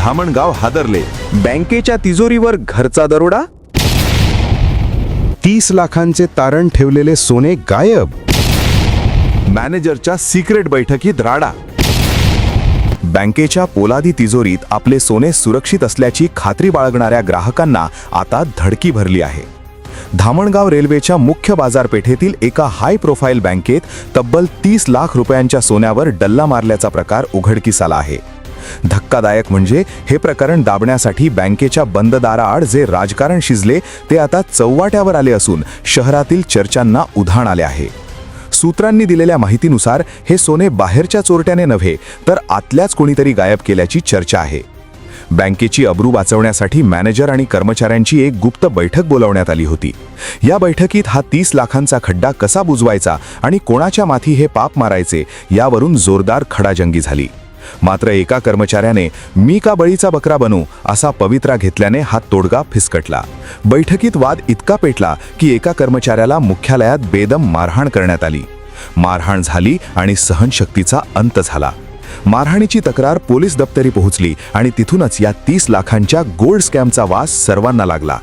धामणगाव हादरले. बँकेच्या तिजोरीवर घरचा दरोडा? तीस लाखांचे तारण ठेवलेले सोने गायब. मॅनेजरच्या सिक्रेट बैठकीत राडा. बँकेच्या पोलादी तिजोरीत आपले सोने सुरक्षित असल्याची खात्री बाळगणाऱ्या ग्राहकांना आता धडकी भरली आहे. धामणगाव रेल्वेच्या मुख्य बाजारपेठेतील एका हाय प्रोफाईल बँकेत तब्बल तीस लाख रुपयांच्या सोन्यावर डल्ला मारल्याचा प्रकार उघडकीस आला आहे. धक्कादायक म्हणजे हे प्रकरण दाबण्यासाठी बँकेच्या बंद दाराआड जे राजकारण शिजले ते आता चौवाट्यावर आले असून शहरातील चर्चांना उधाण आले आहे. सूत्रांनी दिलेल्या माहितीनुसार हे सोने बाहेरच्या चोरट्याने नव्हे तर आतल्याच कोणीतरी गायब केल्याची चर्चा आहे. बँकेची अब्रू वाचवण्यासाठी मॅनेजर आणि कर्मचाऱ्यांची एक गुप्त बैठक बोलावण्यात आली होती. या बैठकीत हा तीस लाखांचा खड्डा कसा बुजवायचा आणि कोणाच्या माथी हे पाप मारायचे यावरून जोरदार खडाजंगी झाली. मात्र एका कर्मचाऱ्याने मी का बळीचा बकरा बनू? असा पवित्रा घेतल्याने हा तोडगा फिसकटला. बैठकीत वाद इतका पेटला की एका कर्मचाऱ्याला मुख्यालयात बेदम मारहाण करण्यात आली. मारहाण झाली आणि सहनशक्तीचा अंत झाला. मारहाणीची तक्रार पोलीस दप्तरी पोहोचली आणि तिथूनच या तीस लाखांच्या गोल्ड स्कॅमचा वास सर्वांना लागला.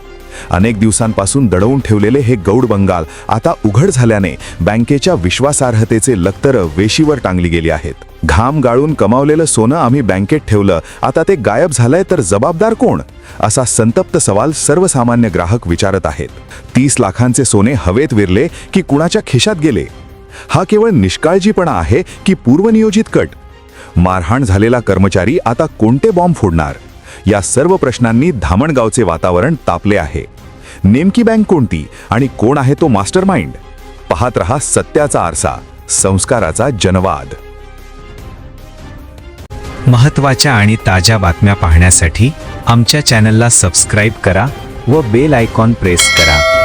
अनेक दिवसांपासून दडवून ठेवलेले हे गौड बंगाल आता उघड झाल्याने बँकेच्या विश्वासार्हतेचे लक्तर वेशीवर टांगली गेली आहेत. घाम गाळून कमावलेलं सोनं आम्ही बँकेत ठेवलं. आता ते गायब झालंय तर जबाबदार कोण? असा संतप्त सवाल सर्वसामान्य ग्राहक विचारत आहेत. तीस लाखांचे सोने हवेत विरले की कुणाच्या खिशात गेले? हा केवळ निष्काळजीपणा आहे की पूर्वनियोजित कट? मारहाण झालेला कर्मचारी आता कोणते बॉम्ब फोडणार? या सर्व प्रश्नांनी धामणगावचे वातावरण तापले आहे. नेमकी बँक कोणती आणि कोण आहे तो मास्टर माइंड पाहत रहा सत्याचा आरसा. संस्काराचा जनवाद. महत्त्वाच्या आणि ताज्या बातम्या पाहण्यासाठी आमच्या चॅनलला सबस्क्राईब करा व बेल आयकॉन प्रेस करा.